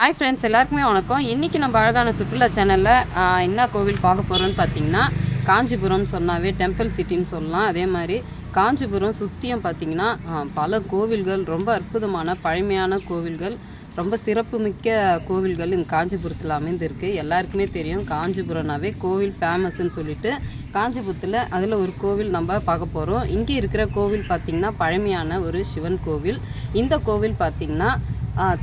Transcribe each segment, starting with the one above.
Hi friends எல்லாருக்குமே வணக்கம். இன்றைக்கி நம்ம அழகான சுற்றுலா சேனலில் என்ன கோவில் பார்க்க போகிறோம்னு பார்த்தீங்கன்னா காஞ்சிபுரம் சொன்னாவே டெம்பிள் சிட்டின்னு சொல்லலாம். அதே மாதிரி காஞ்சிபுரம் சுற்றியும் பார்த்தீங்கன்னா பல கோவில்கள் ரொம்ப அற்புதமான பழமையான கோவில்கள் ரொம்ப சிறப்புமிக்க கோவில்கள் இங்கே காஞ்சிபுரத்தில் அமைந்திருக்கு. எல்லாருக்குமே தெரியும் காஞ்சிபுரம்னாவே கோவில் ஃபேமஸ்ன்னு சொல்லிட்டு காஞ்சிபுரத்தில் அதில் ஒரு கோவில் நம்ம பார்க்க போகிறோம் இங்கே இருக்கிற கோவில் பார்த்திங்கன்னா பழமையான ஒரு சிவன் கோவில். இந்த கோவில் பார்த்திங்கன்னா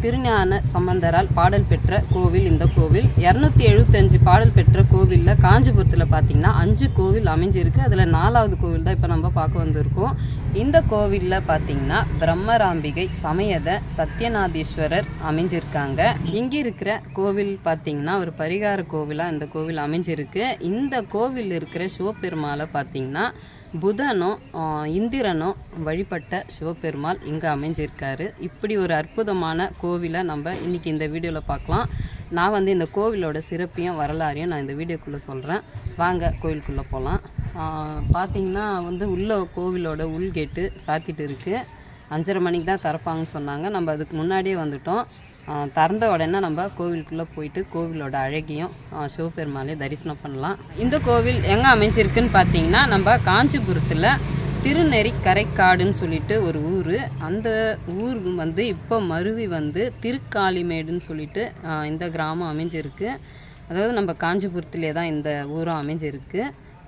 திருஞான சம்பந்தரால் பாடல் பெற்ற கோவில் இந்த கோவில். இரநூத்தி எழுபத்தஞ்சு பாடல் பெற்ற கோவிலில் காஞ்சிபுரத்தில் பார்த்தீங்கன்னா அஞ்சு கோவில் அமைஞ்சிருக்கு. அதில் நாலாவது கோவில் தான் இப்போ நம்ம பார்க்க வந்திருக்கோம். இந்த கோவிலில் பார்த்தீங்கன்னா பிரம்மராம்பிகை சமயத சத்யநாதீஸ்வரர் அமைஞ்சிருக்காங்க. இங்கே இருக்கிற கோவில் பார்த்தீங்கன்னா ஒரு பரிகார கோவிலாக இந்த கோவில் அமைஞ்சிருக்கு. இந்த கோவில் இருக்கிற சிவபெருமாளை பார்த்தீங்கன்னா புதனும் இந்திரனும் வழிபட்ட சிவபெருமாள் இங்கே அமைஞ்சிருக்காரு. இப்படி ஒரு அற்புதமான கோவிலை நம்ம இன்றைக்கி இந்த வீடியோவில் பார்க்கலாம். நான் வந்து இந்த கோவிலோட சிறப்பையும் வரலாறையும் நான் இந்த வீடியோக்குள்ளே சொல்கிறேன் வாங்க கோவிலுக்குள்ளே போகலாம் பார்த்தீங்கன்னா வந்து உள்ள கோவிலோட உள் கேட்டு சாத்திட்டு இருக்குது அஞ்சரை மணிக்கு தான் திறப்பாங்கன்னு சொன்னாங்க. நம்ம அதுக்கு முன்னாடியே வந்துட்டோம். திறந்த உடனே நம்ம கோவிலுக்குள்ளே போயிட்டு கோவிலோட அழகையும் ஆ, தரிசனம் பண்ணலாம். இந்த கோவில் எங்கே அமைஞ்சிருக்குன்னு பார்த்தீங்கன்னா நம்ம காஞ்சிபுரத்தில் திருநெறி கரைக்காடுன்னு சொல்லிட்டு ஒரு ஊர். அந்த ஊர் வந்து இப்போ மருவி வந்து திருக்காளிமேடுன்னு சொல்லிட்டு இந்த கிராமம் அமைஞ்சிருக்கு. அதாவது நம்ம காஞ்சிபுரத்திலே தான் இந்த ஊரும் அமைஞ்சிருக்கு.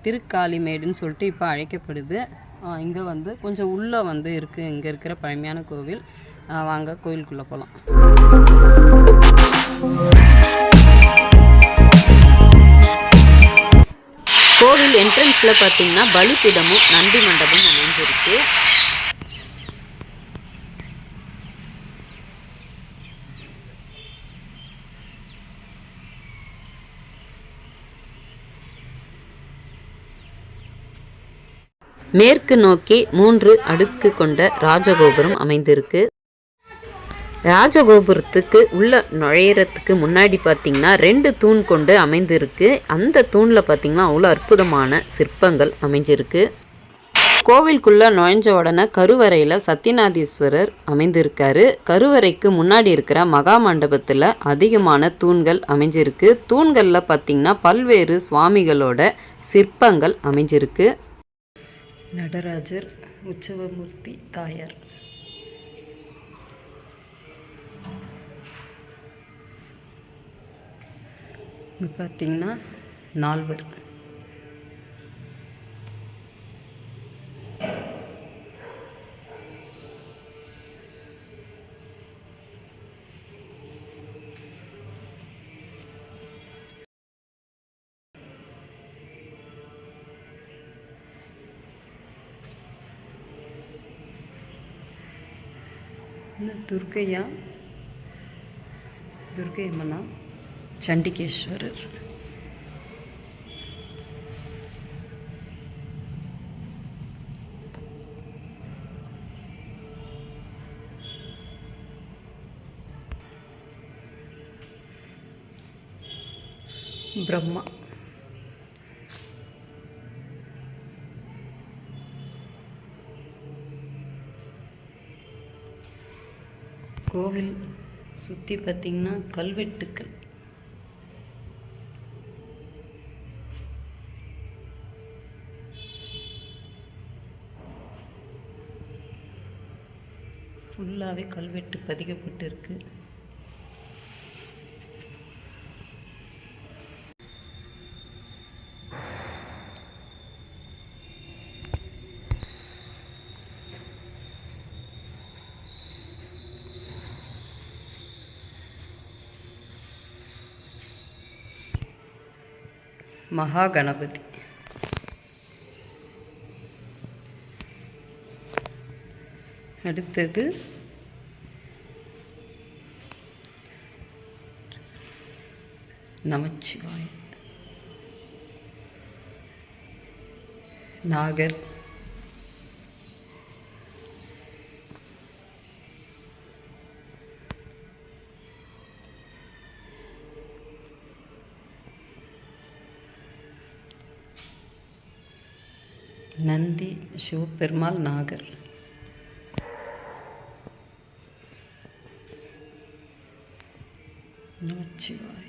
திருக்காளிமேடுன்னு சொல்லிட்டு இப்போ அழைக்கப்படுது. இங்கே வந்து கொஞ்சம் உள்ளே வந்து இருக்குது இங்கே இருக்கிற பழமையான கோவில். வாங்க கோவிலுக்குள்ளே போகலாம் கோவில் என்ட்ரன்ஸில் பார்த்தீங்கன்னா பலிப்பிடமும் நந்தி மண்டபம் அமைஞ்சிருக்கு. மேற்கு நோக்கி மூன்று அடுக்கு கொண்ட ராஜகோபுரம் அமைந்திருக்கு. ராஜகோபுரத்துக்கு உள்ள நுழையிறதுக்கு முன்னாடி பார்த்திங்கன்னா ரெண்டு தூண் கொண்டு அமைந்திருக்கு. அந்த தூணில் பார்த்திங்கன்னா அவ்வளோ அற்புதமான சிற்பங்கள் அமைஞ்சிருக்கு. கோவிலுக்குள்ளே நுழைஞ்ச உடனே கருவறையில் சத்யநாதீஸ்வரர் அமைந்திருக்காரு. கருவறைக்கு முன்னாடி இருக்கிற மகா மண்டபத்தில் அதிகமான தூண்கள் அமைஞ்சிருக்கு. தூண்களில் பார்த்தீங்கன்னா பல்வேறு சுவாமிகளோட சிற்பங்கள் அமைஞ்சிருக்கு. நடராஜர் உற்சவமூர்த்தி தாயார். இங்கே பார்த்தீங்கன்னா நால்வர். துர்க்கையா? துர்க்கை அம்மனா? சண்டிகேஸ்வரர். பிரம்மா. கோவில் சுற்றி பார்த்திங்கன்னா கல்வெட்டுக்கள். ஃபுல்லாகவே கல்வெட்டு பதிக்கப்பட்டு இருக்குது மகா கணபதி அடுத்தது நமச்சிவாய் நாகர். சிவபெருமாள் நாகர் நமச்சிவாய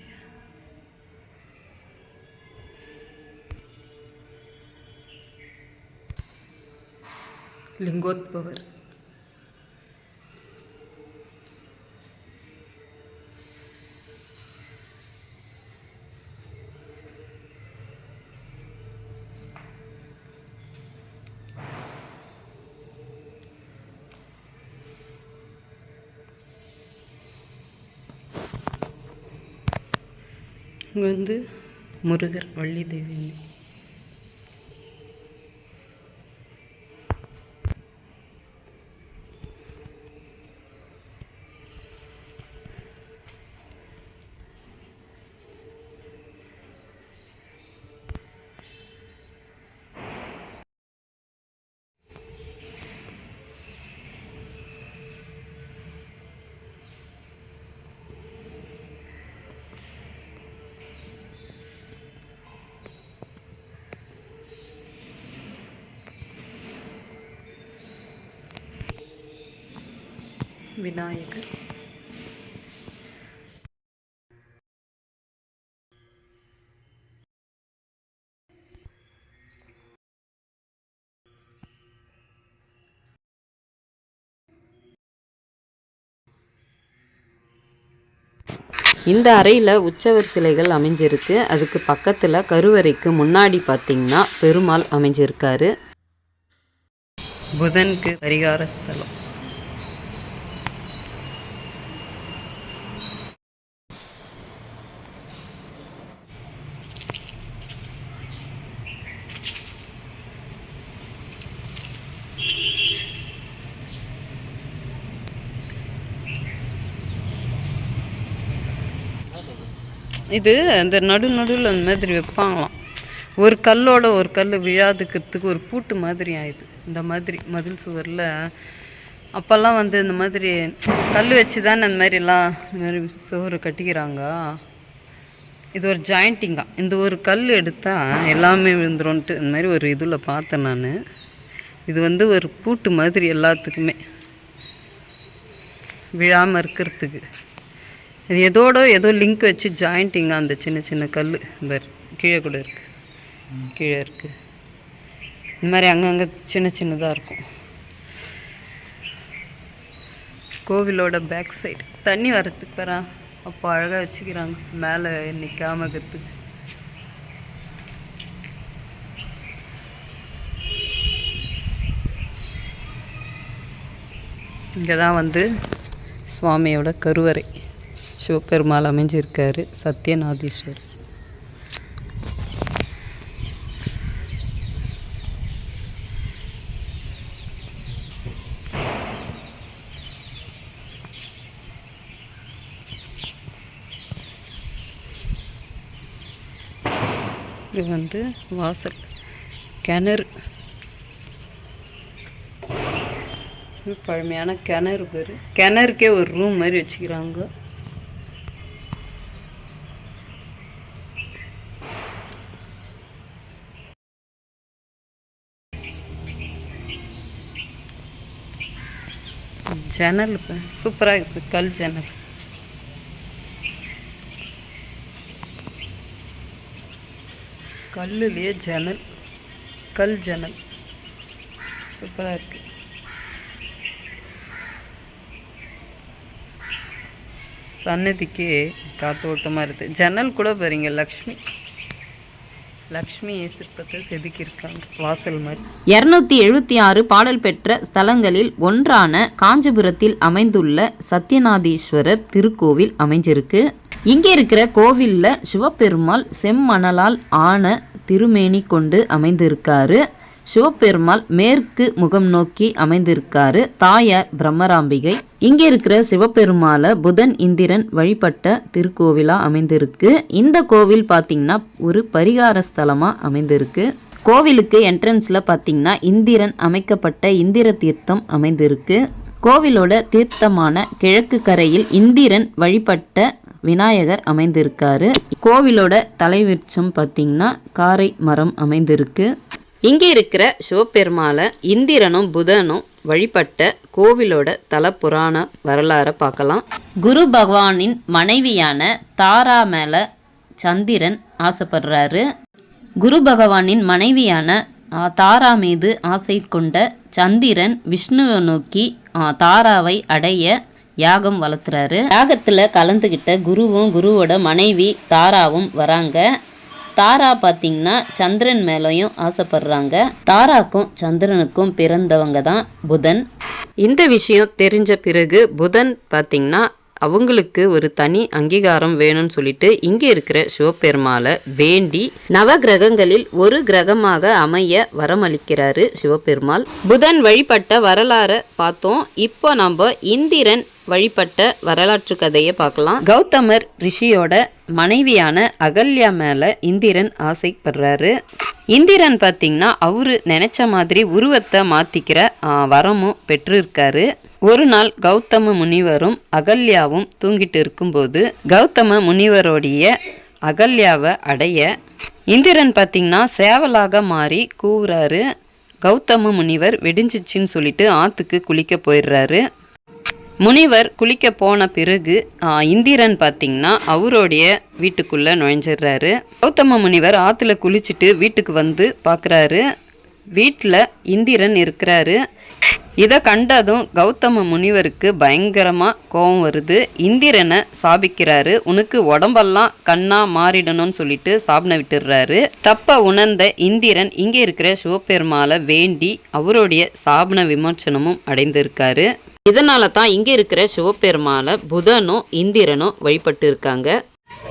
லிங்கோத்பவர் இங்கே வந்து முருகர் வள்ளி தேவி விநாயகர். இந்த அறையில் உற்சவர் சிலைகள் அமைஞ்சிருக்கு. அதுக்கு பக்கத்தில் கருவறைக்கு முன்னாடி பார்த்தீங்கன்னா பெருமாள் அமைஞ்சிருக்காரு. புதனுக்கு பரிகார ஸ்தலம் இது அந்த நடு நடுவில் அந்த மாதிரி வைப்பாங்களாம். ஒரு கல்லோட ஒரு கல் விழாதுக்கிறதுக்கு ஒரு பூட்டு மாதிரி ஆயிடுது. இந்த மாதிரி மதில் சுவரில் அப்போல்லாம் வந்து இந்த மாதிரி கல் வச்சு தானே அந்த மாதிரிலாம் இந்த மாதிரி சுவர் கட்டிக்கிறாங்க. இது ஒரு ஜாயிண்டிங்கா. இந்த ஒரு கல் எடுத்தால் எல்லாமே விழுந்துரும்ன்ட்டு இந்த மாதிரி ஒரு இதில் பார்த்தேன் நான். இது வந்து ஒரு பூட்டு மாதிரி எல்லாத்துக்குமே. விழாமல் இருக்கிறதுக்கு. இது எதோட ஏதோ லிங்க் வச்சு ஜாயிண்டிங்க அந்த சின்ன சின்ன கல் இந்த கீழே கூட இருக்குது கீழே இருக்குது இந்த மாதிரி அங்கங்கே சின்ன சின்னதாக இருக்கும். கோவிலோட பேக் சைடு தண்ணி வரத்துக்கு வரா அப்போ அழகாக வச்சுக்கிறாங்க. மேலே நிற்காம இருக்கிறதுக்கு. இங்கே தான் வந்து சுவாமியோட கருவறை. சிவபெருமாள் அமைஞ்சிருக்காரு சத்யநாதீஸ்வரர். இது வந்து வாசல் கிணறு. பழமையான கிணறு பேர். கிணறுக்கே ஒரு ரூம் மாதிரி வச்சுக்கிறாங்க. ஜன்னல் இப்போ சூப்பராக இருக்குது கல் ஜன்னல் கல்லுலேயே ஜன்னல் கல் ஜன்னல் சூப்பராக இருக்குது சன்னதிக்கு காத்தோட்டமாக இருக்குது ஜன்னல் கூட பாருங்க லக்ஷ்மி லக்ஷ்மி சிற்பத்தை செதுக்கியிருக்காங்க வாசல் மாதிரி. இரநூத்தி எழுபத்தி ஆறு பாடல் பெற்ற ஸ்தலங்களில் ஒன்றான காஞ்சிபுரத்தில் அமைந்துள்ள சத்யநாதீஸ்வரர் திருக்கோவில் அமைஞ்சிருக்கு. இங்கே இருக்கிற கோவில்ல சிவபெருமாள் செம்மணலால் ஆன திருமேனி கொண்டு அமைந்திருக்காரு. சிவபெருமாள் மேற்கு முகம் நோக்கி அமைந்திருக்காரு தாயார் பிரம்மராம்பிகை. இங்கே இருக்கிற சிவபெருமாளை புதன் இந்திரன் வழிபட்ட திருக்கோவிலா அமைந்திருக்கு. இந்த கோவில் பார்த்தீங்கன்னா ஒரு பரிகார ஸ்தலமா அமைந்திருக்கு. கோவிலுக்கு என்ட்ரன்ஸ்ல பார்த்தீங்கன்னா இந்திரன் அமைக்கப்பட்ட இந்திர தீர்த்தம் அமைந்திருக்கு. கோவிலோட தீர்த்தமான கிழக்கு கரையில் இந்திரன் வழிபட்ட விநாயகர் அமைந்திருக்காரு. கோவிலோட தலைவிருச்சம் பார்த்தீங்கன்னா காரை மரம் அமைந்திருக்கு. இங்கே இருக்கிற சிவபெருமாளை இந்திரனும் புதனும் வழிபட்ட கோவிலோட தல புராண வரலாறை பார்க்கலாம். குரு பகவானின் மனைவியான தாரா மேல சந்திரன் ஆசைப்படுறாரு. குரு பகவானின் மனைவியான தாரா மீது ஆசை கொண்ட சந்திரன் விஷ்ணுவை நோக்கி தாராவை அடைய யாகம் வளர்த்துறாரு. யாகத்தில் கலந்துக்கிட்ட குருவும் குருவோட மனைவி தாராவும் வராங்க. தாரா பார்த்தீங்கன்னா சந்திரன் மேலேயும் ஆசைப்படுறாங்க. தாராக்கும் சந்திரனுக்கும் பிறந்தவங்க தான் புதன். இந்த விஷயம் தெரிஞ்ச பிறகு புதன் பார்த்தீங்கன்னா அவங்களுக்கு ஒரு தனி அங்கீகாரம் வேணும்னு சொல்லிட்டு இங்கே இருக்கிற சிவபெருமாளை வேண்டி நவ கிரகங்களில் ஒரு கிரகமாக அமைய வரமளிக்கிறாரு சிவபெருமாள். புதன் வழிபட்ட வரலாறை பார்த்தோம். இப்போ நம்ம இந்திரன் வழிபட்ட வரலாற்று கதையை பார்க்கலாம். கௌதமர் ரிஷியோட மனைவியான அகல்யா மேல இந்திரன் ஆசைப்படுறாரு. இந்திரன் பார்த்தீங்கன்னா அவரு நினைச்ச மாதிரி உருவத்தை மாத்திக்கிற வரமும் பெற்றிருக்காரு. ஒரு நாள் கௌதம முனிவரும் அகல்யாவும் தூங்கிட்டு இருக்கும்போது கௌதம முனிவரோடைய அகல்யாவை அடைய இந்திரன் பார்த்தீங்கன்னா சேவலாக மாறி கூவுறாரு. கௌதம முனிவர் வெடிஞ்சிச்சின்னு சொல்லிட்டு ஆத்துக்கு குளிக்க போயிடுறாரு. முனிவர் குளிக்க போன பிறகு இந்திரன் பார்த்திங்கன்னா அவருடைய வீட்டுக்குள்ளே நுழைஞ்சிடுறாரு. கௌதம முனிவர் ஆற்றுல குளிச்சுட்டு வீட்டுக்கு வந்து பார்க்குறாரு வீட்டில் இந்திரன் இருக்கிறாரு. இதை கண்டதும் கௌதம முனிவருக்கு பயங்கரமாக கோபம் வருது. இந்திரனை சாபிக்கிறாரு. உனக்கு உடம்பெல்லாம் கண்ணா மாறிடணும்னு சொல்லிட்டு சாபனை விட்டுடுறாரு. தப்ப உணர்ந்த இந்திரன் இங்கே இருக்கிற சிவபெருமாளை வேண்டி அவருடைய சாபன விமோச்சனமும் அடைந்திருக்காரு. இதனால தான் இங்கே இருக்கிற சிவபெருமாளை புதனும் இந்திரனும் வழிபட்டு இருக்காங்க.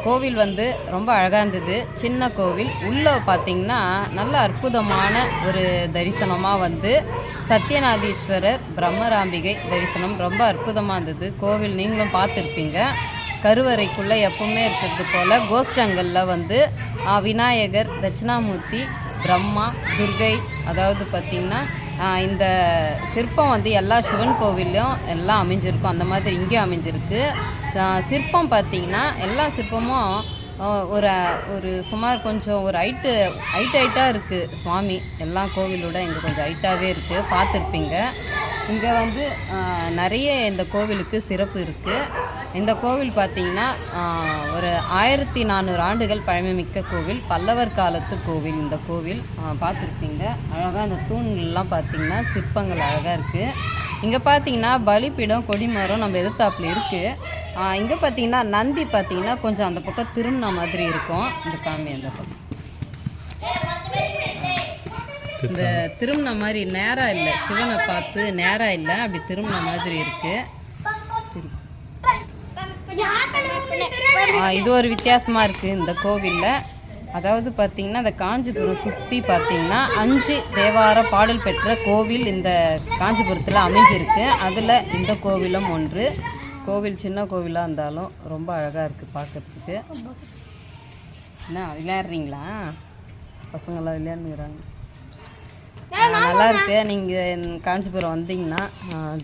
கோவில் வந்து ரொம்ப அழகாக இருந்தது. சின்ன கோவில். உள்ளே பார்த்தீங்கன்னா நல்ல அற்புதமான ஒரு தரிசனமாக வந்து சத்யநாதீஸ்வரர் பிரம்மராம்பிகை தரிசனம் ரொம்ப அற்புதமாக இருந்தது. கோவில் நீங்களும் பார்த்துருப்பீங்க. கருவறைக்குள்ளே எப்பவுமே இருக்கிறது போல் கோஷ்டங்களில் வந்து ஆ, விநாயகர் தட்சிணாமூர்த்தி பிரம்மா துர்கை அதாவது பார்த்திங்கன்னா இந்த சிற்பம் வந்து எல்லா சிவன் கோவில்லையும் எல்லாம் அமைஞ்சிருக்கும். அந்த மாதிரி இங்கேயும் அமைஞ்சிருக்கு. சிற்பம் பார்த்தீங்கன்னா எல்லா சிற்பமும் ஒரு ஒரு சுமார் கொஞ்சம் ஒரு ஹைட்டு ஹைட் ஹைட்டாக இருக்குது சுவாமி எல்லா கோவிலோட இங்கே கொஞ்சம் ஹைட்டாகவே இருக்குது பார்த்துருப்பீங்க. இங்கே வந்து நிறைய இந்த கோவிலுக்கு சிறப்பு இருக்குது இந்த கோவில் பார்த்தீங்கன்னா ஒரு ஆயிரத்தி நானூறு ஆண்டுகள் பழமைமிக்க கோவில். பல்லவர் காலத்து கோவில் இந்த கோவில். பார்த்துருப்பீங்க அழகாக அந்த தூண்கள்லாம் பார்த்தீங்கன்னா சிற்பங்கள் அழகாக இருக்குது இங்கே பார்த்தீங்கன்னா பலிப்பீடம் கொடிமரம் நம்ம எதிர்த்தாப்புல இருக்குது இங்கே பார்த்தீங்கன்னா நந்தி பார்த்தீங்கன்னா கொஞ்சம் அந்த பக்கம் திரும்பின மாதிரி இருக்கும். இந்த காமி அந்த பக்கம். இந்த திரும்பின மாதிரி நேராக இல்லை. சிவனை பார்த்து நேராக இல்லை. அப்படி திரும்பின மாதிரி இருக்கு. இது ஒரு வித்தியாசமாக இருக்குது இந்த கோவிலில். அதாவது பார்த்தீங்கன்னா இந்த காஞ்சிபுரம் சுற்றி பார்த்தீங்கன்னா அஞ்சு தேவார பாடல் பெற்ற கோவில் இந்த காஞ்சிபுரத்தில் அமைஞ்சிருக்கு. அதில் இந்த கோவிலும் ஒன்று. கோவில் சின்ன கோவிலாக இருந்தாலும் ரொம்ப அழகாக இருக்குது பார்க்குறதுக்கு. என்ன விளையாடுறீங்களா? பசங்களாம் விளையாடுங்கிறாங்க நல்லா இருக்கு நீங்கள் காஞ்சிபுரம் வந்தீங்கன்னா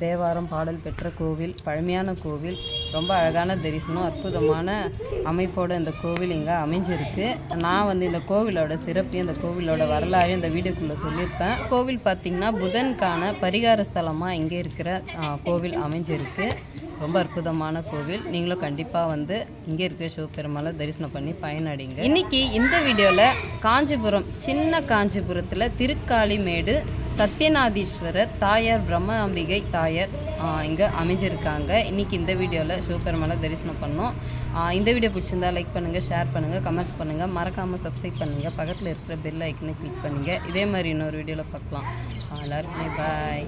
தேவாரம் பாடல் பெற்ற கோவில் பழமையான கோவில் ரொம்ப அழகான தரிசனம் அற்புதமான அமைப்போட இந்த கோவில் இங்கே அமைஞ்சிருக்கு. நான் வந்து இந்த கோவிலோட சிறப்பையும் இந்த கோவிலோட வரலாறையும் இந்த வீடியோக்குள்ளே சொல்லியிருப்பேன். கோவில் பார்த்தீங்கன்னா புதனுக்கான பரிகார ஸ்தலமாக இங்கே இருக்கிற கோவில் அமைஞ்சிருக்கு. ரொம்ப அற்புதமான கோவில். நீங்களும் கண்டிப்பாக வந்து இங்கே இருக்கிற சிவபெருமாளை தரிசனம் பண்ணி பயனடைங்க. இன்னைக்கு இந்த வீடியோவில் காஞ்சிபுரம் சின்ன காஞ்சிபுரத்தில் திருக்காளிமேடு சத்யநாதீஸ்வரர் தாயார் பிரம்ம அம்பிகை தாயார் இங்கே அமைஞ்சிருக்காங்க. இன்றைக்கி இந்த வீடியோவில் சிவபெருமாளை தரிசனம் பண்ணோம். இந்த வீடியோ பிடிச்சிருந்தா லைக் பண்ணுங்கள் ஷேர் பண்ணுங்கள் கமெண்ட்ஸ் பண்ணுங்கள் மறக்காமல் சப்ஸ்கிரைப் பண்ணுங்கள் பக்கத்தில் இருக்கிற பெல் ஐக்கனை கிளிக் பண்ணுங்கள் இதே மாதிரி இன்னொரு வீடியோவில் பார்க்கலாம். ஆ, எல்லாருக்குமே பாய்